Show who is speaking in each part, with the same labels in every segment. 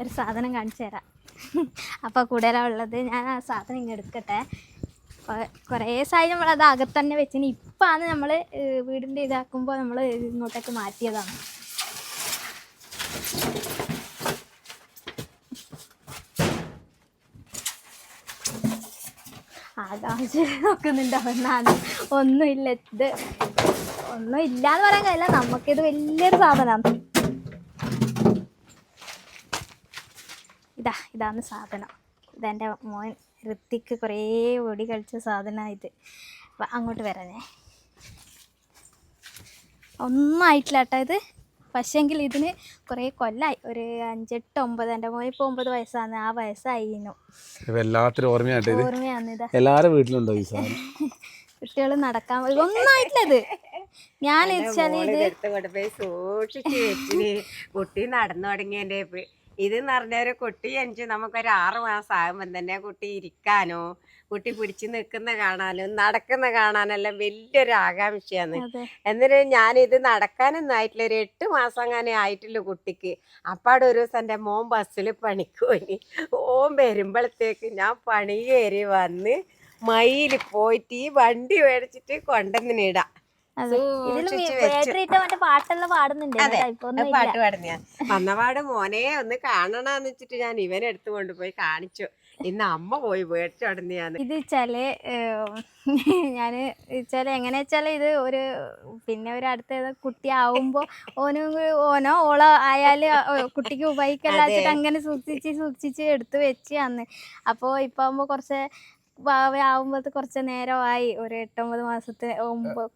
Speaker 1: ഒരു സാധനം കാണിച്ചു തരാം. അപ്പോൾ കൂടുതലാണ് ഉള്ളത് ഞാൻ ആ സാധനം ഇങ്ങ് എടുക്കട്ടെ. കുറേ സായി നമ്മൾ അത് അകത്ത് തന്നെ വെച്ചിന്. ഇപ്പാണ് നമ്മൾ വീടിന്റെ ഇതാക്കുമ്പോൾ നമ്മൾ ഇങ്ങോട്ടേക്ക് മാറ്റിയതാണ്. ആകാശം നോക്കുന്നുണ്ട് എന്നാണ് ഒന്നുമില്ല. ഇത് ഒന്നും ഇല്ലാന്ന് പറയാൻ കഴിയില്ല. നമുക്കിത് വലിയൊരു സാധനമാണ് ഇതാ ഇതാണ് സാധനം. ഇതെന്റെ മോൻ ഋത്തിക്ക് കുറേ ഓടി കളിച്ച സാധനമാണ് ഇത്. വാ, അങ്ങോട്ട് വരാനേ ഒന്നായിട്ടില്ല കേട്ടോ ഇത്. പക്ഷേങ്കിൽ ഇതിന് കുറേ കൊല്ലായി. ഒരു അഞ്ചെട്ട് ഒമ്പത് എന്റെ മോൻ ഇപ്പോൾ ഒമ്പത് വയസ്സാണ്. ആ വയസ്സായിരുന്നു
Speaker 2: എല്ലാത്തിനും ഓർമ്മയായിട്ട്
Speaker 1: ഓർമ്മയാണ് ഇതാ.
Speaker 2: എല്ലാവരുടെ വീട്ടിലുണ്ടോ ഈ സാധനം?
Speaker 1: കുട്ടികൾ നടക്കാൻ ഒന്നായിട്ടുള്ളത് ഇത്. ഞാൻ വെച്ചാൽ ഇത്
Speaker 3: സൂക്ഷിച്ച് വെച്ചിന്. കുട്ടി നടന്നു തുടങ്ങിയതിന്റെ പി- ഇത് എന്ന് പറഞ്ഞ ഒരു കുട്ടി എനിക്ക് നമുക്കൊരു ആറ് മാസം ആകുമ്പോൾ തന്നെ കുട്ടി ഇരിക്കാനോ കുട്ടി പിടിച്ചു നിൽക്കുന്ന കാണാനോ നടക്കുന്ന കാണാനെല്ലാം വലിയൊരു ആകാംക്ഷയാണ്. എന്നിട്ട് ഞാനിത് നടക്കാനൊന്നും ആയിട്ടില്ല. ഒരു എട്ട് മാസം അങ്ങനെ ആയിട്ടില്ല കുട്ടിക്ക്. അപ്പാടെ ഒരു ദിവസം എന്റെ മോൻ ബസ്സിൽ പണിക്ക് പോയി. ഓൻ വരുമ്പോഴത്തേക്ക് ഞാൻ പണി കയറി വന്ന് മയിൽ പോയിട്ട് ഈ വണ്ടി മേടിച്ചിട്ട് കൊണ്ടുവന്നിടാം.
Speaker 1: പാട്ടെല്ലാം പാടുന്നുണ്ട്.
Speaker 3: പാട്ട് പാടുന്ന വന്നപാട് മോനെ ഒന്ന് കാണണമെന്ന് വെച്ചിട്ട് ഞാൻ ഇവനെ എടുത്തു കൊണ്ടുപോയി കാണിച്ചു. ഇന്ന് അമ്മ പോയി മേടിച്ചോടുന്ന ഞാൻ.
Speaker 1: ഇത് വെച്ചാൽ ഞാൻ വെച്ചാൽ എങ്ങനെ വെച്ചാൽ ഇത് ഒരു പിന്നെ ഒരു അടുത്ത കുട്ടി ആവുമ്പോ ഓനും ഓനോ ഓളോ ആയാൽ കുട്ടിക്ക് ഉപയോഗിക്കല്ലാച്ചിട്ട് അങ്ങനെ സൂക്ഷിച്ച് സൂക്ഷിച്ച് എടുത്തു വെച്ച് അന്ന്. അപ്പോൾ ഇപ്പൊ ആകുമ്പോ കുറച്ച് ആവുമ്പോഴത്തെ കുറച്ച് നേരമായി. ഒരു എട്ടൊമ്പത് മാസത്തെ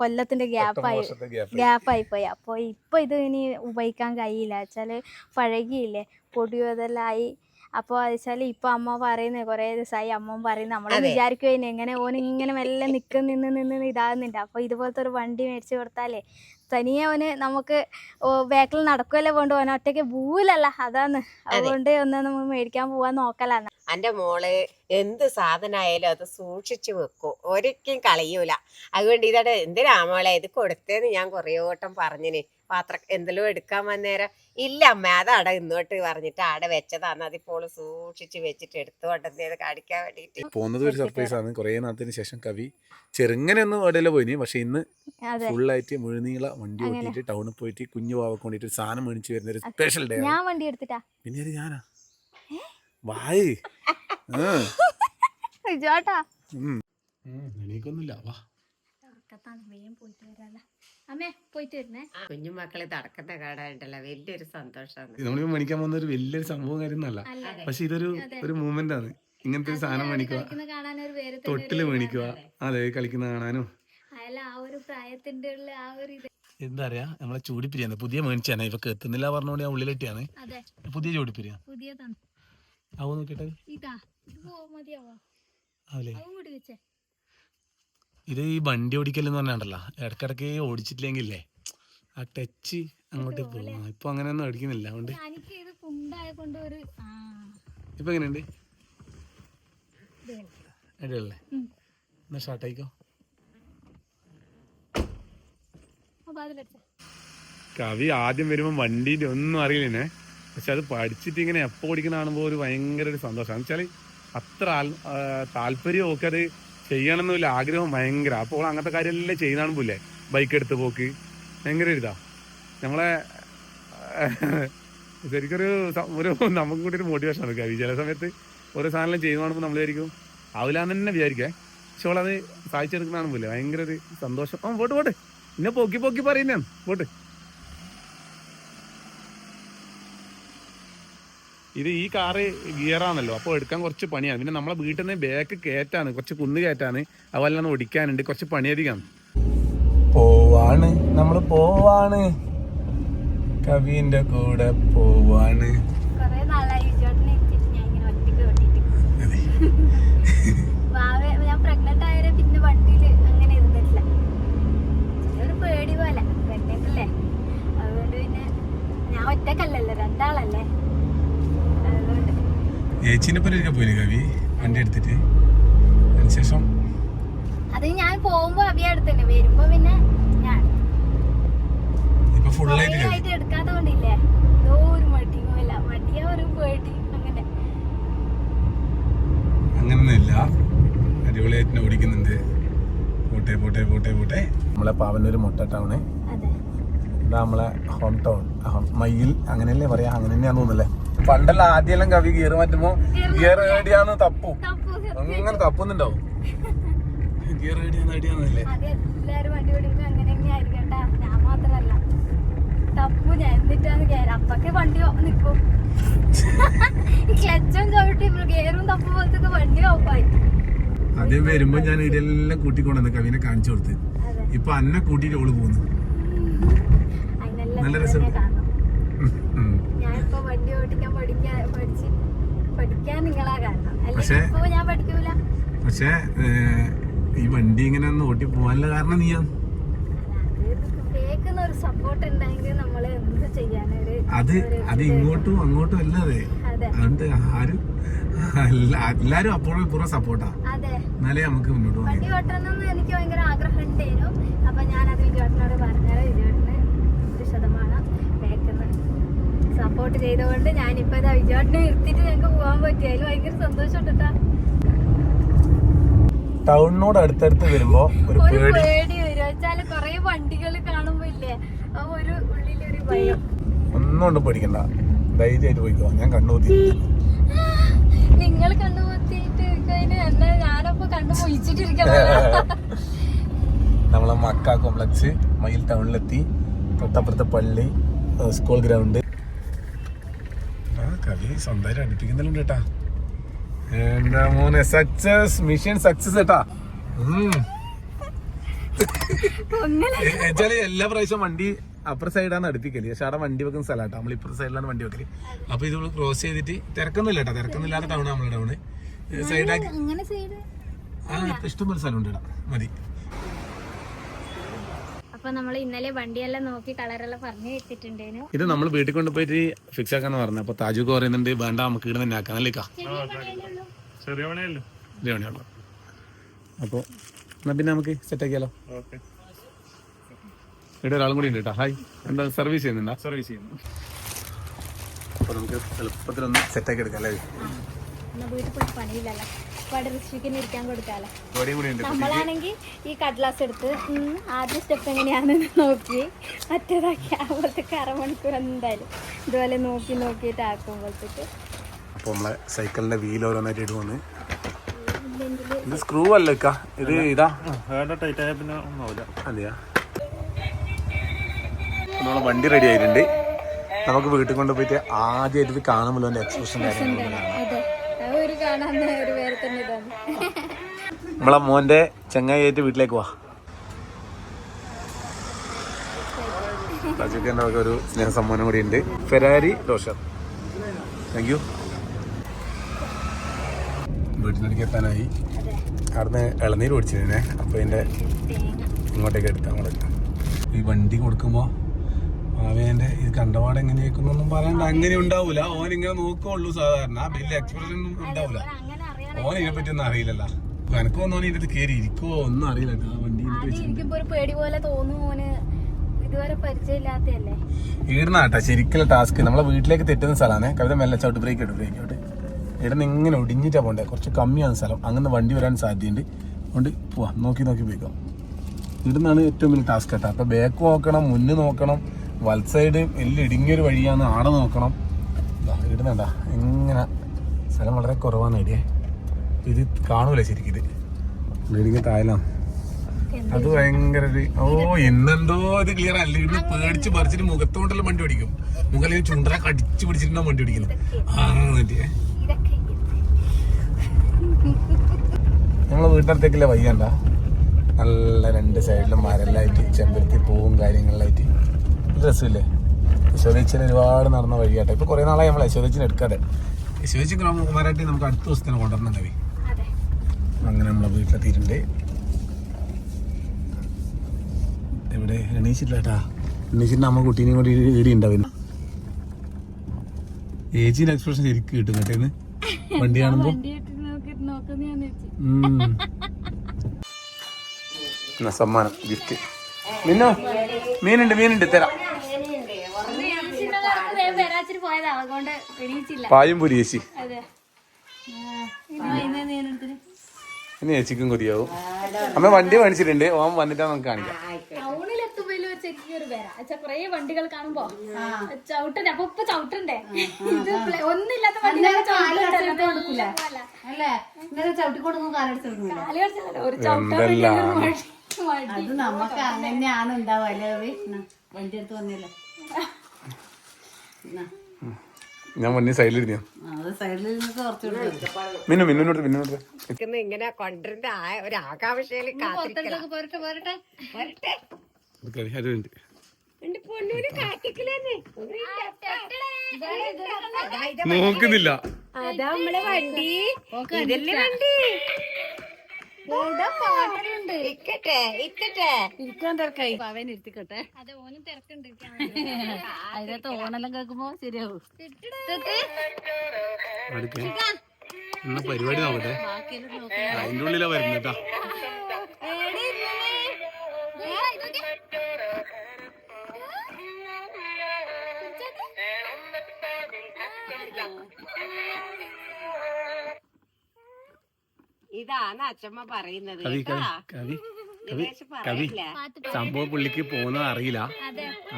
Speaker 1: കൊല്ലത്തിന്റെ ഗ്യാപ്പായി ഗ്യാപ്പായി. പോയി അപ്പോൾ ഇപ്പൊ ഇത് ഇനി ഉപയോഗിക്കാൻ കഴിയില്ല. വെച്ചാൽ പഴകിയില്ലേ പൊടിയതെല്ലായി അപ്പോൾ വെച്ചാൽ ഇപ്പൊ അമ്മ പറയുന്നത് കുറേ ദിവസമായി അമ്മ പറയുന്നത് നമ്മൾ. വിചാരിക്കുവായിരുന്നു എങ്ങനെ ഓൻ ഇങ്ങനെ മെല്ലെ നിൽക്കും നിന്ന് നിന്ന് ഇതാകുന്നുണ്ട്. അപ്പോൾ ഇതുപോലത്തെ ഒരു വണ്ടി മേടിച്ചു കൊടുത്താലേ തനിയെ ഓന് നമുക്ക് ബാക്കിൽ നടക്കുമല്ലേ വേണ്ടു ഓൻ ഒറ്റയ്ക്ക് പോവില്ലല്ല അതാണ്. അതുകൊണ്ട് ഒന്ന് നമ്മൾ മേടിക്കാൻ പോവാൻ നോക്കലാണ്
Speaker 3: എന്റെ മോൾ എന്ത് സാധനമായാലും അത് സൂക്ഷിച്ചു വെക്കും. ഒരിക്കലും കളയൂല. അതുകൊണ്ട് ഇതടെ എന്തിനാ മോളെ ഇത് കൊടുത്തേന്ന് ഞാൻ കുറേ വട്ടം പറഞ്ഞിന്. പാത്രം എന്തെങ്കിലും എടുക്കാൻ വന്നേരം ഇല്ല അമ്മ അത് അട ഇന്നോട്ട് പറഞ്ഞിട്ട് ആടെ വെച്ചതാണ് അതിപ്പോൾ സൂക്ഷിച്ച് വെച്ചിട്ട് എടുത്തു കൊണ്ടുവന്നത് കാണിക്കാൻ വേണ്ടിട്ട്
Speaker 2: പോകുന്നത് ഒരു സർപ്രൈസ് ആണ്. കുറെ നാളത്തിന് ശേഷം കവി ചെറുങ്ങനെ ഒന്നും എവിടെയല്ല പോയിനി പക്ഷെ ഇന്ന്
Speaker 1: ഫുൾ
Speaker 2: ഫുള്ളായിട്ട് മുഴുനീള വണ്ടി ഓട്ടിയിട്ട് ടൗണിൽ പോയിട്ട് കുഞ്ഞു പാവക്ക് വേണ്ടിട്ട് ഒരു സാധനം മേടിച്ചു വരുന്ന ഒരു സ്പെഷ്യൽ ഡേ
Speaker 1: ഞാൻ വണ്ടി എടുത്തിട്ടാ?
Speaker 2: പിന്നെ അത് ഞാനാ? വായ്.
Speaker 1: ഉം.
Speaker 2: ഉം എനിക്കൊന്നുമില്ല
Speaker 1: വാ. വേഗം പോയിട്ട് വരാല്ല അമ്മേ പോയിട്ട് വരുന്നേ.
Speaker 3: കാണാനുണ്ടല്ലോ വലിയൊരു സന്തോഷമാണ്
Speaker 2: മേടിക്കാൻ പോകുന്ന ഒരു വലിയൊരു സംഭവം കാര്യമൊന്നല്ല പക്ഷെ ഇതൊരു ഒരു മൂവ്മെന്റ് ആണ് ഇങ്ങനത്തെ ഒരു സാധനം മേടിക്കുക. തൊട്ടിൽ മേടിക്കുക. അതെ കളിക്കുന്ന കാണാനും.
Speaker 1: അല്ല ആ ഒരു പ്രായത്തിന്റെ ഉള്ള ആ ഒരു ഇത്.
Speaker 2: എന്താ പറയാ നമ്മളെ ചൂടിപ്പിരിയാണ്. പുതിയ മേടിച്ചാണ് ഇവക്ക് എത്തുന്നില്ല പറഞ്ഞോണ്ട് ഞാൻ ഉള്ളിലെട്ടിയാണ്.
Speaker 1: അതെ.
Speaker 2: പുതിയ ചൂടിപ്പിരിയ.
Speaker 1: പുതിയതാണ്.
Speaker 3: ആവോ നോക്കട്ടെ
Speaker 1: ഇതാ മതിയാവോ?
Speaker 3: ആവില്ലേ ഇത് ഈ വണ്ടി ഓടിക്കലെന്ന് പറഞ്ഞാണ്ടല്ലോ. ഇടക്കിടക്ക് ഓടിച്ചിട്ടില്ലെങ്കിലേ ആ ടച്ച് അങ്ങോട്ട് പോകും ഇപ്പൊ അങ്ങനെയൊന്നും ഓടിക്കുന്നില്ല. അതുകൊണ്ട്
Speaker 1: എനിക്ക് ഇത് ഒരു ആ.
Speaker 3: ഇപ്പൊ എങ്ങനെയുണ്ട്?
Speaker 1: ഇത് കളിക്കാം.
Speaker 3: അടിപൊളിയല്ലേ?
Speaker 1: ഉം.
Speaker 3: എന്നാ ഷാർട്ടായിക്കോ
Speaker 1: അപ്പൊ
Speaker 2: കവി ആദ്യം വരുമ്പോൾ വണ്ടിന്റെ ഒന്നും അറിയില്ലേ പക്ഷെ അത് പഠിച്ചിട്ട് ഇങ്ങനെ എപ്പോ ഓടിക്കുന്ന കാണുമ്പോൾ ഒരു ഭയങ്കര ഒരു സന്തോഷമാണ് വെച്ചാൽ അത്ര ആൽ- ആ, താല്പര്യം ഒക്കെ അത് ചെയ്യണമെന്നില്ല ആഗ്രഹം ഭയങ്കര. അപ്പോൾ അങ്ങനത്തെ കാര്യമെല്ലാം ചെയ്യുന്നതാണ് പോലെ ബൈക്ക് എടുത്ത് പോക്ക്. ഭയങ്കര ഇതാ നമ്മളെ ശരിക്കൊരു ഒരു നമുക്കും കൂടി ഒരു മോട്ടിവേഷൻ എടുക്കാം ചില സമയത്ത് ഓരോ സാധനം ചെയ്യുന്ന കാണുമ്പോൾ നമ്മൾ വിചാരിക്കും ആവില്ലാന്ന് തന്നെ വിചാരിക്കേ. പക്ഷെ അവളത് സാധിച്ചെടുക്കുന്നതാണ് പോലെ ഭയങ്കര ഒരു സന്തോഷം. ആ പോട്ട് പോട്ട്. എന്നെ പൊക്കി പൊക്കി പറയുന്നതാണ്. പോട്ട്. ഇത് ഈ കാറ് ഗിയറാണല്ലോ അപ്പോൾ എടുക്കാൻ കുറച്ച് പണിയാണ്. പിന്നെ നമ്മളെ വീട്ടിൽ നിന്ന് ബാക്ക് കയറ്റാണ് കുറച്ച് കുന്ന് കയറ്റാണ് അതുപോലെ ഒടിക്കാനുണ്ട് കുറച്ച് പണിയധികമാണ് പോവാണ്. നമ്മൾ പോവാണ്. കവിന്റെ കൂടെ പോവാണ്.
Speaker 1: കൊറേ നാളായി ചേട്ടനെ എത്തിയിട്ട് ഞാൻ ഇങ്ങനെ ഒറ്റയ്ക്ക് ഞാൻ പ്രഗ്നന്റ് ആയാലും പിന്നെ വണ്ടിയിൽ അങ്ങനെ ഇരുന്നിട്ടില്ല. ഒരു പേടി പോലെ. പ്രഗ്നന്റ് അതുകൊണ്ട് പിന്നെ ഞാൻ ഒറ്റക്കല്ലല്ലോ രണ്ടാളല്ലേ?
Speaker 2: ചേച്ചിനെപ്പറ്റി പോയില്ല കവി? വണ്ടി എടുത്തിട്ട്. അതിനുശേഷം?
Speaker 1: അത് ഞാൻ പോകുമ്പോ അബിയ എടുത്തന്നെ വരുമ്പോ പിന്നെ
Speaker 2: അങ്ങനെ. നമ്മളെ പാവനൊരു മുട്ട ടൗണ്. നമ്മളെ ഹോം ടൗൺ മയിൽ. അങ്ങനെയല്ലേ പറയാ? അങ്ങനെ തന്നെയാന്ന് തോന്നുന്നല്ലേ? പണ്ടെല്ലാം ആദ്യമെല്ലാം കവി ഗിയർ മാറ്റുമ്പോ ഗിയർ ഏടിയാന്ന് തപ്പും. അങ്ങനെ തപ്പുന്നുണ്ടാവും. ഗിയർ ഏടിയാന്ന്
Speaker 1: കേട്ടാ ഞാൻ മാത്രല്ല. തപ്പു ഞാൻ എന്നിട്ടാണ് കയറി അപ്പൊക്കെ വണ്ടി നിക്കും. ക്ലച്ചും ചവിട്ടി ഗിയറും തപ്പു പോലത്തെ വണ്ടി ഓഫായി.
Speaker 2: ആദ്യം വരുമ്പോ ഞാൻ ഇതെല്ലാം കൂട്ടിക്കൊണ്ടുവന്ന് കവിനെ കാണിച്ചു കൊടുത്ത്. ഇപ്പൊ അന്നെ കൂട്ടിട്ട് ഓൾ പോകുന്നു നല്ല രസം.
Speaker 1: തന്നെ കാണണം
Speaker 2: ഉം.
Speaker 1: ഞാനിപ്പോ വണ്ടി ഓടിക്കാൻ പഠിക്കാൻ പഠിച്ച് പഠിക്കാൻ നിങ്ങളാ കാരണം.
Speaker 2: പക്ഷേ-
Speaker 1: അല്ലെങ്കിൽ ഇപ്പൊ ഞാൻ പഠിക്കൂല.
Speaker 2: പക്ഷേ ഈ വണ്ടി ഇങ്ങനെ ഒന്ന് ഓട്ടി പോകാനുള്ള കാരണം നീയാ? അത് അത് ഇങ്ങോട്ടും അങ്ങോട്ടും അല്ലാതെ
Speaker 1: അതെ.
Speaker 2: അതുകൊണ്ട് ആരും എല്ലാ- എല്ലാരും അപ്പോഴും ഇപ്പുറം സപ്പോർട്ടാ എന്നാലേ നമുക്ക് മുന്നോട്ട്
Speaker 1: പോകാം എനിക്ക് ഭയങ്കര ആഗ്രഹം ഉണ്ടായിരുന്നു. അപ്പൊ ഞാൻ അത് വിജയോട്ടിനോട് പറഞ്ഞാൽ വിജയോട്ടിന് സപ്പോർട്ട് ചെയ്തുകൊണ്ട് ഞാനിപ്പോ ഇതാ വിജയോട്ടിനെ നിർത്തിയിട്ട് ഞങ്ങൾക്ക് പോകാൻ പറ്റി. അതിൽ ഭയങ്കര സന്തോഷം കേട്ടാ
Speaker 2: ടൗണിനോട് അടുത്തടുത്ത് വരുമ്പോ ഒരു പേടി.
Speaker 1: വരും. വെച്ചാൽ കൊറേ വണ്ടികൾ കാണുമ്പോ ഇല്ലേ ആ ഒരു ഉള്ളിലൊരു ഭയം.
Speaker 2: ഒന്നും കൊണ്ട് പേടിക്കണ്ട. ധൈര്യമായിട്ട് പോയിക്കോ. ഞാൻ കണ്ണുകൂത്തി
Speaker 1: നിങ്ങൾ എന്നെ ഞാനപ്പോ കണ്ണു പൊയിച്ചിട്ടിരിക്കണം
Speaker 2: നമ്മളെ മക്ക കോംപ്ലക്സ് മയിൽ ടൗണിലെത്തി. തൊട്ടപ്പുറത്തെ പള്ളി സ്കൂൾ ഗ്രൗണ്ട്. സ്വന്തമായിട്ട് അടുപ്പിക്കുന്നുണ്ട് കേട്ടാ എന്താ മോനെ? സക്സസ് മിഷൻ സക്സസ് കേട്ടാ എല്ലാ പ്രാവശ്യം വണ്ടി അപ്പുറ സൈഡാണ് അടുപ്പിക്കൽ. പക്ഷെ അവിടെ വണ്ടി വെക്കുന്ന സ്ഥലമാട്ടോ നമ്മൾ ഇപ്പുറ സൈഡിലാണ് വണ്ടി വെക്കൽ. അപ്പൊ ഇത് ക്രോസ് ചെയ്തിട്ട് തിരക്കൊന്നുമില്ല കേട്ടോ തിരക്കൊന്നുമില്ലാത്ത ടൗൺ നമ്മളെ ടൗണ് സൈഡാക്കി
Speaker 1: ആ ഇഷ്ടം
Speaker 2: ആ ഇഷ്ടംപോലെ സ്ഥലമുണ്ട് ഇവിടെ മതി.
Speaker 1: അപ്പൊ നമ്മൾ ഇന്നലെ വണ്ടിയെല്ലാം നോക്കി കളറെല്ലാം പറഞ്ഞു വെച്ചിട്ടുണ്ടേനു.
Speaker 2: ഇത് നമ്മൾ വീട്ടിൽ കൊണ്ടുപോയിട്ട് ഫിക്സ് ആക്കാന്ന് പറഞ്ഞു. അപ്പൊ താജു പറയുന്നുണ്ട് വേണ്ട നമുക്ക് ഇവിടെ തന്നെ ആക്കാൻ അല്ലേക്കാ
Speaker 4: ചെറിയ പണിയല്ലോ?
Speaker 2: ഇതേവണയുള്ളൂ അപ്പോൾ എന്നാ പിന്നെ നമുക്ക് സെറ്റ് ആക്കിയാലോ?
Speaker 4: ഓക്കെ.
Speaker 2: ഇവിടെ ഒരാളും കൂടി ഉണ്ട് കേട്ടോ ഹായ് എന്താ സർവീസ് ചെയ്യുന്നുണ്ടോ?
Speaker 4: സർവീസ് ചെയ്യുന്നു.
Speaker 2: അപ്പൊ നമുക്ക് എളുപ്പത്തിലൊന്ന് സെറ്റ് ആക്കി എടുക്കാം അല്ലേ?
Speaker 1: വീട്ടിൽ പോയി പണിയില്ലല്ലോ. അപ്പൊ ഋഷിക്കിന് ഇരിക്കാൻ കൊടുക്കാലോ. നമ്മളാണെങ്കിൽ ഈ കടലാസ് എടുത്ത് ആദ്യ സ്റ്റെപ്പ് എങ്ങനെയാണെന്ന് നോക്കി. മറ്റേതാക്കി ആകുമ്പോഴത്തേക്ക് അരമണിക്കൂർ എന്തായാലും ഇതുപോലെ നോക്കി നോക്കിയിട്ട് ആക്കുമ്പോഴത്തേക്ക്.
Speaker 2: അപ്പോൾ നമ്മളെ സൈക്കിളിന്റെ വീൽ ഓരോന്നായിട്ട് ഇടുവന്ന് ഇത് സ്ക്രൂ അല്ല ഇത് ഇതാ.
Speaker 4: വേണ്ട ടൈറ്റ് ആയ പിന്നെ ഒന്നാവില്ല
Speaker 2: അതെയാ. നമ്മളെ വണ്ടി റെഡി ആയിട്ടുണ്ട്. നമുക്ക് വീട്ടിൽ കൊണ്ടുപോയിട്ട് ആദ്യമായിട്ട് ഇത് കാണുമ്പോൾ എക്സ്പ്രഷൻ കാര്യങ്ങളാണ് കാണാം. നമ്മളെ മോന്റെ ചങ്ങായിട്ട് വീട്ടിലേക്ക് വാ. രാജുക്കേന്റെ ഒക്കെ ഒരു സ്നേഹ സമ്മാനം കൂടി ഉണ്ട്. ഫെരാരി റോഷർ താങ്ക് യു വീട്ടിലേക്ക് എത്താനായി. അവിടുന്ന് ഇളനീര് ഓടിച്ചിരുന്നേ അപ്പോൾ
Speaker 1: തേങ്ങ
Speaker 2: ഇങ്ങോട്ടേക്ക് എടുത്താൽ അങ്ങോട്ട് ഈ വണ്ടി കൊടുക്കുമ്പോൾ അവന്റെ ഇത് കണ്ടപാട് എങ്ങനെയൊക്കെന്നൊന്നും പറയണ്ട അങ്ങനെ ഉണ്ടാവൂല. ഓൻ ഇങ്ങനെ നോക്കുള്ളൂ സാധാരണ. വലിയ എക്സ്പ്രഷൻ ഉണ്ടാവൂല. ഓൻ ഇതിനെ പറ്റി ഒന്നും അറിയില്ലല്ലോ എനിക്ക് തോന്നുന്നു ഇതിനകത്ത് കയറി ഇരിക്കുവോ? ഒന്നും അറിയില്ല. വണ്ടി
Speaker 1: ഇരിക്കുമ്പോ ഒരു പേടി പോലെ തോന്നുന്നു മോന് ഇതുവരെ പരിചയമില്ലാത്തയല്ലേ
Speaker 2: ഈടുന്നാട്ടാ ശരിക്കുള്ള ടാസ്ക് നമ്മളെ വീട്ടിലേക്ക് തെറ്റുന്ന സ്ഥലമാണ്. കവിത മെല്ലെ ചവിട്ട് ബ്രേക്ക് ഇട്ട് ബ്രേക്ക് ഇട്ട് ഇവിടുന്ന് ഇങ്ങനെ ഒടിഞ്ഞിട്ടാ പോണ്ടേ? കുറച്ച് കമ്മിയാണ് സ്ഥലം. അങ്ങനെ വണ്ടി വരാൻ സാധ്യതയുണ്ട്. അതുകൊണ്ട് പോവാ. നോക്കി നോക്കി പോയിക്കോ. ഇടുന്നാണ് ഏറ്റവും വലിയ ടാസ്ക് കേട്ടോ. അപ്പൊ ബാക്ക് നോക്കണം മുന്നേ നോക്കണം വൽ സൈഡ് എല്ലാം ഇടുങ്ങിയൊരു വഴിയാണ് ആടെ നോക്കണം. ഇടുന്നണ്ടാ ഇങ്ങനെ സ്ഥലം വളരെ കുറവാണ് ഐഡിയ. ഇത് കാണൂല ശരിക്കും ഇത് അത് ഭയങ്കര ഓ എന്നെന്തോ അത് ക്ലിയർ അല്ല ഇത് പേടിച്ച് പറിച്ചിട്ട് മുഖത്തോട്ടല്ല വണ്ടി ഓടിക്കും. മുകളിൽ ചുണ്ടറ കടിച്ചു പിടിച്ചിട്ടുണ്ടാവും വണ്ടി ഓടിക്കുന്നത്. ആ മറ്റേ നമ്മളെ വീട്ടിനടുത്തേക്കില്ല വയ്യണ്ട? നല്ല രണ്ട് സൈഡിലും മരലായിട്ട് ചെമ്പരത്തി പൂവും കാര്യങ്ങളിലായിട്ട്. രസമില്ലേ? യശോദച്ചിന് ഒരുപാട് നടന്ന വഴിയാട്ടെ. ഇപ്പൊ കുറെ നാളായി നമ്മൾ യശോദച്ചിന് എടുക്കാതെ. യശോദച്ചി ഗ്രാമകുമാരായിട്ട് നമുക്ക് അടുത്ത ദിവസത്തിന് കൊണ്ടുവരണം
Speaker 1: അതെ
Speaker 2: അങ്ങനെ നമ്മളെ വീട്ടിലെത്തിയിട്ടുണ്ട്. ഇവിടെ എണീച്ചിട്ടില്ലേട്ടാ. എണീച്ചിട്ട് നമ്മൾ കുട്ടീനെയും കൂടി ഈടി ഉണ്ടാവില്ല ഏച്ചിന്റെ എക്സ്പ്രഷൻ ശരിക്കും കിട്ടും കേട്ടേന്ന് വണ്ടി കാണുമ്പോ? സമ്മാനം ഗിഫ്റ്റ് മിന്നോ മീനുണ്ട് മീനുണ്ട് തരാം. പായും പൊരി ചേച്ചി.
Speaker 1: വൈകുന്നേരം
Speaker 2: ചേച്ചിക്കും കൊതിയാവും. അമ്മ വണ്ടി മേടിച്ചിട്ടുണ്ട്. ഓം വന്നിട്ടാ നമുക്ക് കാണിക്കാം.
Speaker 1: കൊറേ വണ്ടികൾ കാണുമ്പോ. ചവിട്ടണ്ടേ? അപ്പൊ ഇപ്പൊ ചവിട്ടണ്ടേ? ഇത് ഒന്നില്ലാത്ത
Speaker 5: അത് നമുക്ക് അങ്ങനെയാണ് അല്ലേ വണ്ടി എടുത്ത് വന്നില്ല.
Speaker 2: ഞാൻ മുന്നേ സൈഡിലിരുന്നു മിന്നു മിന്നോട്ട് മിന്നോട്ട്
Speaker 3: ഇരിക്കുന്ന ഇങ്ങനെ കൊണ്ടിരുന്ന ആ ഒരു
Speaker 2: നോക്കുന്നില്ല.
Speaker 3: അതാ നമ്മളെ വണ്ടി. വണ്ടി?
Speaker 5: ഇരിക്കാൻ തിരക്കായി. അവൻ ഇരുത്തിക്കട്ടെ.
Speaker 1: അതെ ഓനും തിരക്കുണ്ട്
Speaker 5: അതിനകത്ത് ഓണെല്ലാം കേൾക്കുമ്പോ ശരിയാവും.
Speaker 2: പരിപാടി നോക്കട്ടെ. അതിന്റെ ഉള്ളിലാ വരുന്നത്
Speaker 3: ഇതാണ് അച്ഛമ്മ പറയുന്നത്
Speaker 2: കവി. കവി കവി കവി കവി. സംഭവം പുള്ളിക്ക് പോകുന്നത് അറിയില്ല.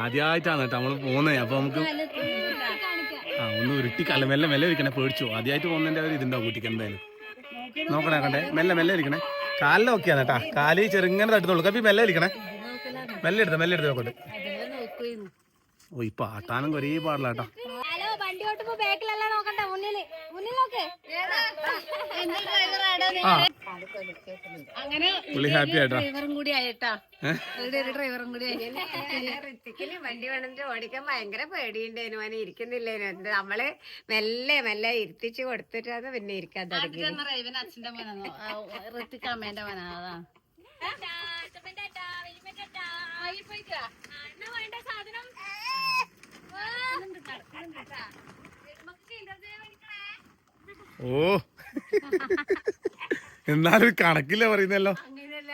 Speaker 2: ആദ്യമായിട്ടാണ് കേട്ടോ നമ്മൾ പോകുന്നത്. അപ്പൊ നമുക്ക് ആ ഒന്ന് ഉരുട്ടി കല മെല്ലെ മെല്ലെ ഇരിക്കണേ. പേടിച്ചു ആദ്യമായിട്ട് പോകുന്നതിന്റെ ഒരു ഇതുണ്ടാവും കുട്ടിക്ക് എന്തായാലും? നോക്കണേ കണ്ടേ. മെല്ലെ മെല്ലെ ഇരിക്കണേ. കാലിലെ നോക്കിയാണ് കേട്ടാ. കാൽ ചെറുങ്ങനെ തട്ടുന്നുള്ളൂ. കപ്പി മെല്ലെ ഇരിക്കണേ. മെല്ലെ എടുത്ത മെല്ലെ എടുത്ത് നോക്കട്ടെ. ഓ ഇപ്പൊ ആട്ടാനും ഒരേ പാടില്ല കേട്ടോ.
Speaker 5: അങ്ങനെ
Speaker 2: പുള്ളി ഹാപ്പി ആയിട്ടാ.
Speaker 5: ഡ്രൈവറും കൂടി ആയിട്ടാ. ഇവിടെ ഒരു ഡ്രൈവറും കൂടി ആയി.
Speaker 3: ഋത്തിക്കിന് വണ്ടി വേണമെങ്കിൽ ഓടിക്കാൻ ഭയങ്കര പേടിയുണ്ടേനു അവനെ ഇരിക്കുന്നില്ലേനു. എന്ത് നമ്മൾ മെല്ലെ മെല്ലെ ഇരുത്തിച്ച് കൊടുത്തിട്ടാണ് പിന്നെ ഇരിക്കാൻ തുടങ്ങി
Speaker 5: അച്ഛന്റെ മോനാണോ? ഋത്തിക്ക് അമ്മേന്റെ മോനാ അതാ.
Speaker 2: ഓ. എന്നാലും കണക്കില്ല പറയുന്നല്ലോ.
Speaker 5: അങ്ങനെയല്ല.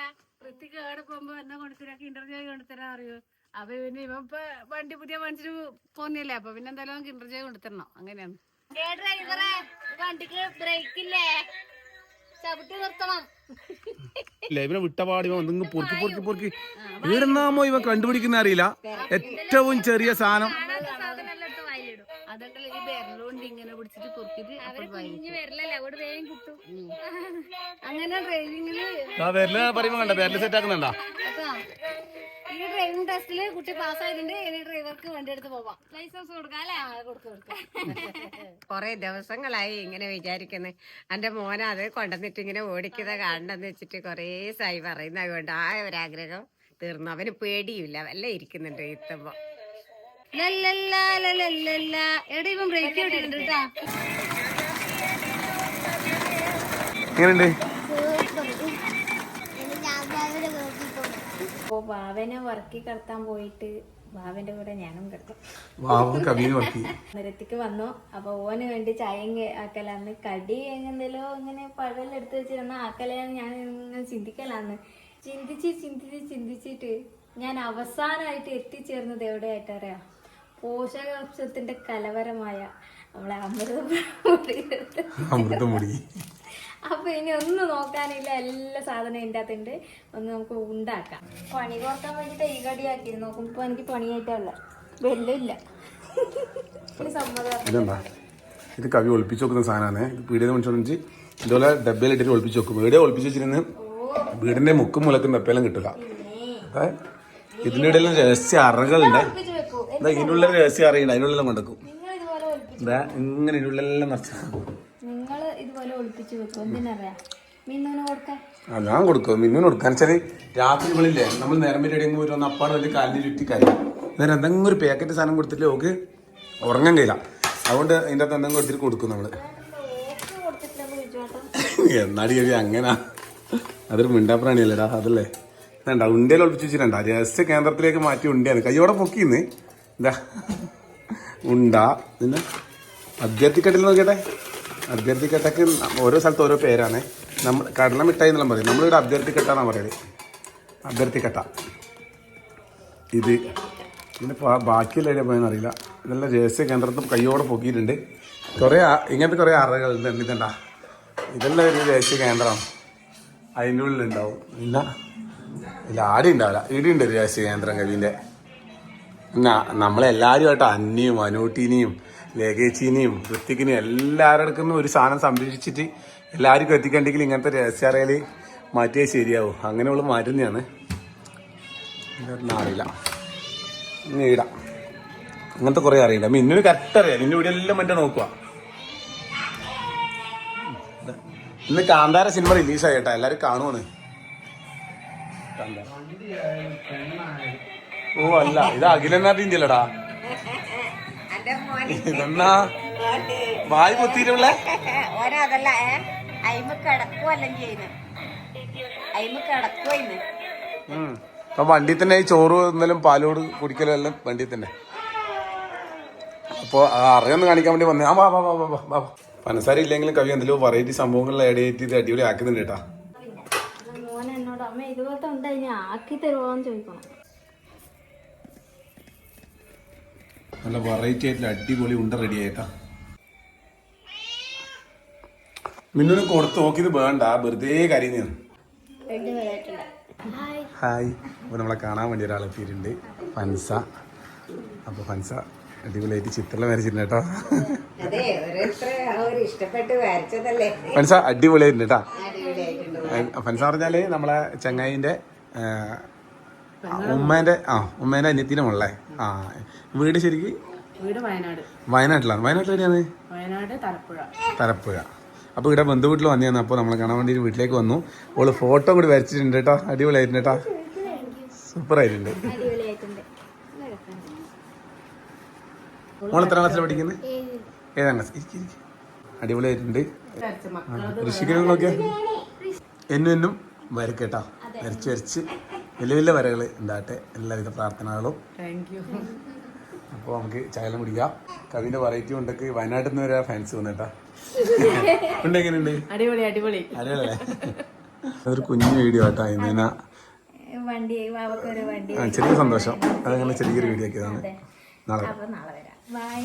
Speaker 5: ഋത്തിക്ക് അവിടെ പോകുമ്പോ എന്നെ കൊണ്ടുതരാ ഇന്റർവ്യൂ കൊണ്ടുതരാൻ അറിയൂ? അപ്പൊ പിന്നെ ഇവ ഇപ്പൊ വണ്ടി പുതിയ മേടിച്ചിട്ട് പോന്നില്ലേ? അപ്പൊ പിന്നെ എന്തായാലും നമുക്ക് ഇന്റർവ്യൂ കൊണ്ടുതരണം അങ്ങനെയാണ്.
Speaker 1: ഡ്രൈവറെ വണ്ടിക്ക് ബ്രേക്ക് ഇല്ലേ? ചവിട്ടി നിർത്തണം.
Speaker 2: വിട്ടപാടി പൊറുക്കി പൊറുക്കി പൊറുക്കി. വീടുന്നാമോ ഇവൻ കണ്ടുപിടിക്കുന്ന അറിയില്ല. ഏറ്റവും ചെറിയ സാധനം.
Speaker 5: ഇങ്ങനെ പിടിച്ചിട്ട്
Speaker 1: വേഗം
Speaker 5: അങ്ങനെ
Speaker 2: ഡ്രൈവിംഗിൽ പറയുമ്പോ കണ്ട? വിരൽ സെറ്റ് ആക്കുന്നുണ്ടാ?
Speaker 5: ഈ ഡ്രൈവിംഗ് ടെസ്റ്റിൽ കുട്ടി പാസ്സായിട്ടുണ്ട് ഇനി ഡ്രൈവർക്ക് വണ്ടി എടുത്ത് പോവാം.
Speaker 1: ലൈസൻസ് കൊടുക്കാം
Speaker 3: കൊറേ ദിവസങ്ങളായി ഇങ്ങനെ വിചാരിക്കുന്നത് എന്റെ മോനെ അത് കൊണ്ടുവന്നിട്ട് ഇങ്ങനെ ഓടിക്കുന്ന കാണണമെന്ന് വെച്ചിട്ട് കൊറേ സായി പറയുന്നത് അതുകൊണ്ട് ആ ഒരാഗ്രഹം തീർന്നു. അവന് പേടിയില്ല വല്ല ഇരിക്കുന്നുണ്ട് എത്തുമ്പോ
Speaker 5: എടാ ഇവൻ ബ്രേക്ക് ഇട്ടിട്ടുണ്ട് കേട്ടാ
Speaker 2: എങ്ങനെയുണ്ട്?
Speaker 1: അപ്പോ ബാവനെ വർക്കി കിടത്താൻ പോയിട്ട് കൂടെ ഞാനും കിടക്കും നിരത്തിക്ക് വന്നു. അപ്പൊ ഓന് വേണ്ടി ചായയും കെ- ആക്കലാന്ന്. കടി എങ്ങനെന്തല്ലോ ഇങ്ങനെ പഴം എടുത്ത് വെച്ചിരുന്ന ആക്കലാന്ന് ഞാൻ ഇങ്ങനെ ചിന്തിക്കലാന്ന്. ചിന്തിച്ച് ചിന്തിച്ച് ചിന്തിച്ചിട്ട് ഞാൻ അവസാനമായിട്ട് എത്തിച്ചേർന്നത് എവിടെയായിട്ടറിയാം? പോഷകാംശത്തിന്റെ കലവരമായ നമ്മളെ അമൃത അപ്പൊ ഇനി ഒന്നും നോക്കാനില്ല എല്ലാ സാധനവും എന്റെ അകത്തുണ്ട്. ഒന്ന് നമുക്ക് ഉണ്ടാക്കാം. പണി കുറയ്ക്കാൻ വേണ്ടിട്ട് ഈ കടിയാക്കി നോക്കുമ്പോ എനിക്ക് പണിയായിട്ടല്ല. വെല്ലില്ല. സമ്മതം.
Speaker 2: ഇത് കവി ഒളിപ്പിച്ച് വെക്കുന്ന സാധനമാണ്. ഇത് പീടിയെന്ന് മനസ്സിലാക്കി ഇതുപോലെ ഡബ്ബയിലിട്ടിട്ട് ഒളിപ്പിച്ച് വെക്കും. വീടെ ഒളിപ്പിച്ച് വെച്ചിരുന്ന് വീടിന്റെ മുക്കും മുലക്കും ഡപ്പയിലും കിട്ടില്ല അതെ ഇതിന്റെ ഇടയിലും രഹസ്യ അറകളുണ്ട്. എന്താ ഇതിനുള്ള രഹസ്യം അറിയണ്ട അതിനുള്ളിൽ കൊണ്ടുവെക്കും
Speaker 1: നിങ്ങൾ ഇതുപോലെ ഒളിപ്പിച്ചു
Speaker 2: ഇങ്ങനെ ഇതിനുള്ളിലെല്ലാം നിറച്ചു
Speaker 1: നിങ്ങൾ ഇതുപോലെ ഒളിപ്പിച്ചു വെക്കും. എന്തിനറിയാ? മിന്നുവിന് കൊടുക്കാൻ
Speaker 2: ആ ഞാൻ കൊടുക്കും. മിന്നു കൊടുക്കാൻ വെച്ചാൽ രാത്രി ഇവളില്ലേ നമ്മൾ നേരം വരെ എവിടെയെങ്കിലും പോയിട്ട് വന്ന് അപ്പാട് വലിയ കാലിന് ചുറ്റി കാര്യം. നേരം എന്തെങ്കിലും ഒരു പാക്കറ്റ് സാധനം കൊടുത്തിട്ട് ഓക്ക് ഉറങ്ങാൻ കഴിയില്ല. അതുകൊണ്ട് അതിന്റെ അകത്ത് എന്തെങ്കിലും കൊടുത്തിട്ട് കൊടുക്കും നമ്മൾ.
Speaker 1: ഓക്ക് കൊടുത്തിട്ടില്ലെന്ന് ചോദിച്ചോട്ടോ
Speaker 2: എന്നാടി കവി അങ്ങനെ? അതൊരു മിണ്ടാപ്രാണിയല്ലേടാ അതല്ലേ? വേണ്ട ഉണ്ടയിൽ ഒളിപ്പിച്ച് വെച്ചിട്ടുണ്ടാ? രഹസ്യ കേന്ദ്രത്തിലേക്ക് മാറ്റി ഉണ്ടയാണ് കയ്യോടെ പൊക്കിന്ന്. എന്താ ഉണ്ട. പിന്നെ അഭ്യർത്ഥിക്കട്ടിൽ നോക്കിയട്ടെ. അഭ്യർത്ഥിക്കട്ടക്ക് ഓരോ സ്ഥലത്ത് ഓരോ പേരാണ്. നമ്മൾ കടല മിഠായി എന്നെല്ലാം പറയും. നമ്മളിവിടെ അഭ്യർത്ഥിക്കട്ടാന്നാണ് പറയൽ. അഭ്യർത്ഥിക്കട്ട. ഇത്. പിന്നെ ബാക്കിയുള്ള എവിടെ പോയെന്ന് അറിയില്ല. ഇതെല്ലാം രഹസ്യ കേന്ദ്രത്തിൽ കയ്യോടെ പൊക്കിയിട്ടുണ്ട്. കുറേ ഇങ്ങനത്തെ കുറേ അറകളുണ്ട് ഇതണ്ട ഇതെല്ലാം ഒരു രഹസ്യ കേന്ദ്രമാണ്. അതിന്റെ ഉള്ളിൽ ഉണ്ടാവും പിന്നെ ഇല്ല ആടി ഉണ്ടാവില്ല. ഇടിയുണ്ട് രഹസ്യ കേന്ദ്രം കവിന്റെ പിന്നെ നമ്മളെല്ലാവരും ആയിട്ട് അന്നിയും അനൂട്ടിനെയും ലേഖേച്ചിനെയും വൃത്തിക്കിനെയും എല്ലാവരുടെ ഒരു സാധനം സംരക്ഷിച്ചിട്ട് എല്ലാവർക്കും എത്തിക്കണ്ടെങ്കിൽ ഇങ്ങനത്തെ രഹസ്യാറയിൽ മാറ്റിയേ ശരിയാവും. അങ്ങനെ ഉള്ള മാറ്റുന്നതാണ് ഇതൊന്നും അറിയില്ല. ഇടാം. അങ്ങനത്തെ കുറേ അറിയില്ല. മിന്നു കറക്റ്റ് അറിയാം. മിന്നു ഇവിടെ എല്ലാം മറ്റേ നോക്കുക ഇന്ന് കാന്താര സിനിമ റിലീസായി കേട്ടോ. എല്ലാവരും കാണുവാണ്. കാന്താര. ഓ അല്ല. ഇത് അഖിലനാഥിന്റെ അല്ലടാ ഇതെന്നാ? വായ് പൊത്തിയിട്ടുള്ള
Speaker 3: ഓനതല്ല അയിമ കിടക്കുവല്ല ചെയ്യുന്നത് അയിമ കിടക്കുവ ഇന്ന്
Speaker 2: അപ്പൊ വണ്ടി തന്നെ ഈ ചോറ് എന്നാലും പാലോട് കുടിക്കലും എല്ലാം വണ്ടി തന്നെ. അപ്പൊ അറിയാന്ന് കാണിക്കാൻ വേണ്ടി വന്നേ. ആ വാ വാ വാ വാ വാ. പനസാര ഇല്ലെങ്കിലും കവി എന്തെങ്കിലും വെറൈറ്റി സംഭവങ്ങളിൽ ആഡ് ചെയ്ത് ഇത് അടിപൊളി ആക്കുന്നുണ്ട് കേട്ടാ.
Speaker 1: മോൻ എന്നോട് അമ്മ ഇതുപോലത്തെ ഉണ്ട് ഇനി ആക്കി തരുമോന്ന് ചോദിക്കണം.
Speaker 2: നല്ല വെറൈറ്റി ആയിട്ടുള്ള അടിപൊളി ഉണ്ട റെഡി ആയിട്ടാ. മിന്നുന് കൊടുത്ത് നോക്കിയത് വേണ്ട വെറുതെ കരയുന്നതാണ്
Speaker 1: ഹായ്
Speaker 2: അപ്പൊ അപ്പോൾ നമ്മളെ കാണാൻ വേണ്ടി ഒരാൾ എത്തിയിട്ടുണ്ട് ഫൻസ. അപ്പോൾ ഫൻസ അടിപൊളിയായിട്ട് ചിത്രം വരച്ചിട്ടുണ്ട് കേട്ടോ. ഫൻസ അടിപൊളിയായിട്ടുണ്ട് കേട്ടോ. ഫൻസ പറഞ്ഞാൽ നമ്മളെ ചങ്ങായിന്റെ ആ, ഉമ്മേന്റെ ആ ഉമ്മേന്റെ അനിയത്തിന്റെ മുള്ളേ ആ വീട് ശരിക്ക്?
Speaker 5: വീട് വയനാട്.
Speaker 2: വയനാട്ടിലാണ്? വയനാട്ടിൽ എവിടെയാണ്
Speaker 5: വയനാട് തലപ്പുഴ.
Speaker 2: തലപ്പുഴ. അപ്പോൾ ഇവിടെ ബന്ധു വീട്ടിൽ വന്നു അപ്പോൾ നമ്മൾ കാണാൻ വേണ്ടി വീട്ടിലേക്ക് വന്നു. ഓൾ ഫോട്ടോ കൂടി വരച്ചിട്ടുണ്ട് കേട്ടോ. അടിപൊളിയായിട്ടുണ്ട് കേട്ടോ. സൂപ്പർ ആയിട്ടുണ്ട് മോൾ എത്ര ക്ലാസ്സിൽ പഠിക്കുന്നത് ഏഴാം ക്ലാസ്. അടിപൊളിയായിട്ടുണ്ട്. ഋഷികളൊക്കെ എന്നും എന്നും വരക്കേട്ടാ വരച്ച് വരച്ച്. വലിയ വലിയ വരകൾ ഉണ്ടാകട്ടെ. എല്ലാവിധ പ്രാർത്ഥനകളും.
Speaker 5: താങ്ക് യു
Speaker 2: അപ്പോൾ നമുക്ക് ചായലം കുടിക്കാം. കവിന്റെ വെറൈറ്റി ഉണ്ടൊക്കെ വയനാട്ടിൽ നിന്ന് വരെ ഫാൻസ് വന്നേട്ടാ ഉണ്ടെങ്ങനെയുണ്ട്
Speaker 5: അടിപൊളി അടിപൊളി.
Speaker 2: അതൊരു കുഞ്ഞു വീഡിയോ ആട്ടാ ഇന്ന
Speaker 1: വണ്ടി അവക്കൊരു വണ്ടി.
Speaker 2: ചെറിയ സന്തോഷം. അതങ്ങനെ ചെറിയൊരു വീഡിയോ ആക്കിയതാണ്. നാളെ
Speaker 1: നാളെ വരാം. ബൈ